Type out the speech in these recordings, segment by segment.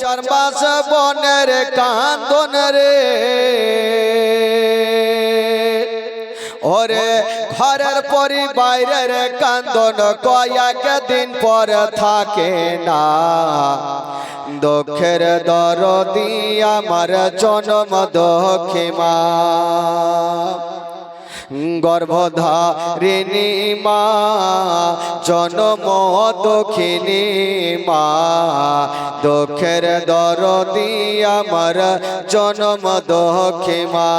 চার মাস বনের কান্দন রে। ওরে ঘরের পরি বাইরের কান্দন কয়েক দিন পর থাকে না। দুঃখের দরদি আমার জনম দক্ষিমা। গর্ভধারিণী মা, জনম দক্ষিণী মা, দুঃখের দরদি আমার জনম দক্ষী মা,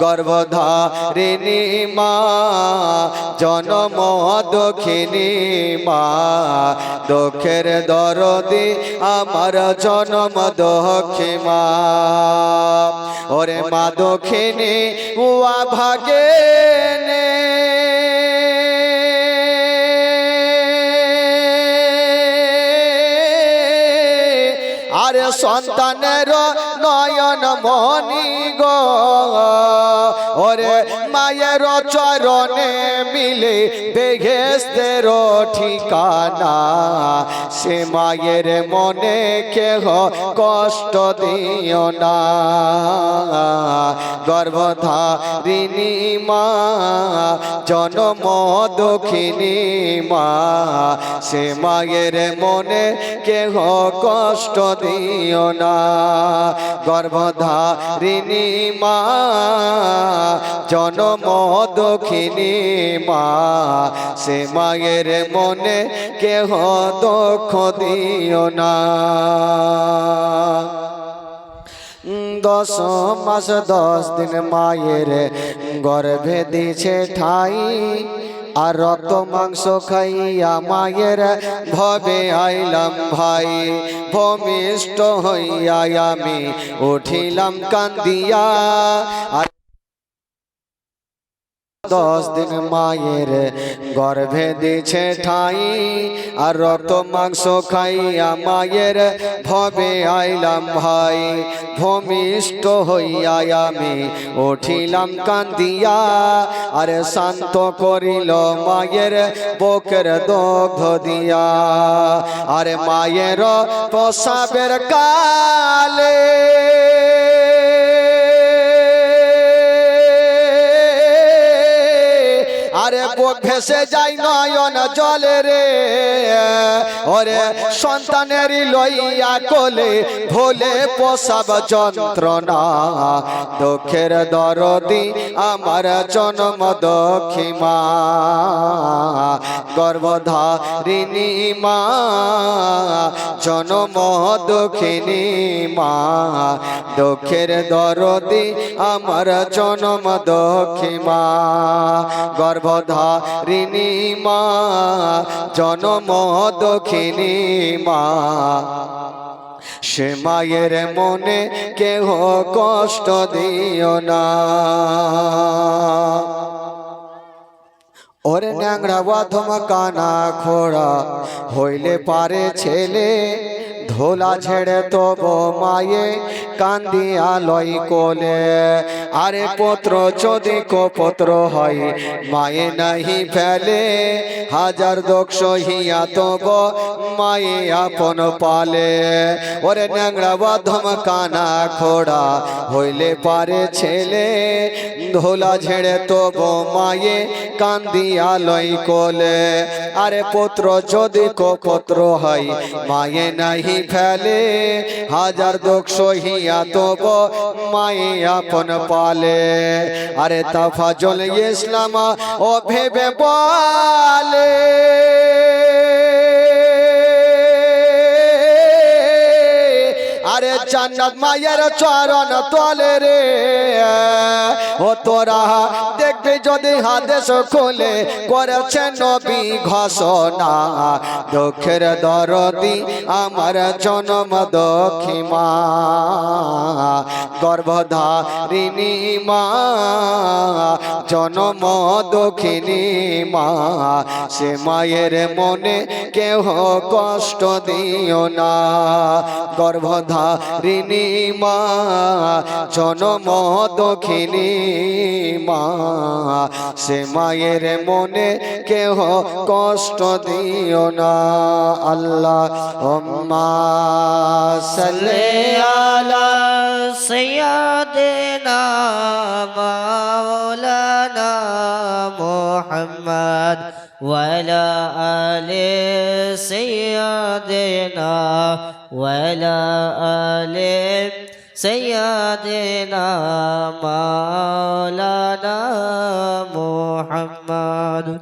গর্ভধারিণী মা, জনম দক্ষিণী মা, দুঃখের দরদি আমার জনম দক্ষী মা। ওরে মা দক্ষিণী ভাগে নে। আরে সন্তানের নয়ন মনি গো। ওরে মায়ের চরণে মিলে বেঘেস্তের ঠিকানা, সে মায়ের মনে কেহ কষ্ট দিও না। গর্ভধারিণী মা, জনম দক্ষিণী মা, সে মায়ের মনে কেহ কষ্ট দিও না। গর্ভধারিণী মা, জনম দক্ষিণী মা, সে মায়ের মনে কেহ দুঃখ দিও না। দশ মাস, দশ দিন মায়ের গর্ভে দিছে ঠাই, আর রক্ত মাংস খাইয়া মায়ের ভবে আইলাম ভাই। ভূমিষ্ঠ হইয়া আমি উঠিলাম কান্দিয়া, আর দশ দিন মায়ের গর্ভে দিছে ঠাই আর রক্ত মাংস খাইয়া মায়ের ভবে আইলাম ভাই। ভূমিষ্ঠ হইয়া আমি উঠিলাম কান্দিয়া আরে শান্ত করিল মায়ের বুকের দগ্ধ দিয়া। আরে মায়ের প্রসাবের কালে ভেসে যায় নয়ন জলে রে। ওরে সন্তানেরই লইয়া কোলে ভোলে প্রসাব যন্ত্রণা। দুঃখের দরদি আমার জন্ম দক্ষিমা। গর্ভধারিণী মা, জনম দক্ষিণী মা। দুঃখের দরদি আমার জনম দক্ষিমা। গর্ভধারিণী মা, জনম দক্ষিণী মা। সে মায়ের মনে কেহ কষ্ট দিও না। ওরে ন্যাংরা বাধম কানা খোড়া, হইলে পারে ছেলে, ধোলা ছেড়ে তব মায়ে কান্দিয়া লই কোলে। আরে পত্র যদি কপত্র হয়, মায়ে নাহি ফেলে। হাজার দক্ষ হিয়া তব মায়ে আপন পালে। ওরে ন্যাংরা বাধম কানা খোড়া হইলে পারে ছেলে। ধোলা ঝেড়ে তব মায়ে কান্দিয়া লই কোলে। আরে পুত্র, যদি পত্র হয়, মায়ে নাহি ফেলে। হাজার দোষ হিয়া তব মায়ে আপন পালে। আরে তাফা তাফাজল ইসলাম ও ভেবে বলে। জান্নাত মায়ের চরণ তলে রে। ও তোরা দেখবি যদি হাদেশ খুলে করেছে নবী ঘোষণা। দুঃখের দরদি আমার জনম দক্ষিমা। গর্ভধারিণী মা, জনম দক্ষিণী মা। সে মায়ের মনে কেহ কষ্ট দিও না। গর্ভধারিণী ঋণী মা, জনম দক্ষিণী মা, সে মায়ের মনে কেহ কষ্ট দিও না। আল্লাহ অম্মা সালে আলা সৈয়াদেনা মাওলানা মোহাম্মদ وعلى آل سيدنا وعلى آل سيدنا مولانا محمد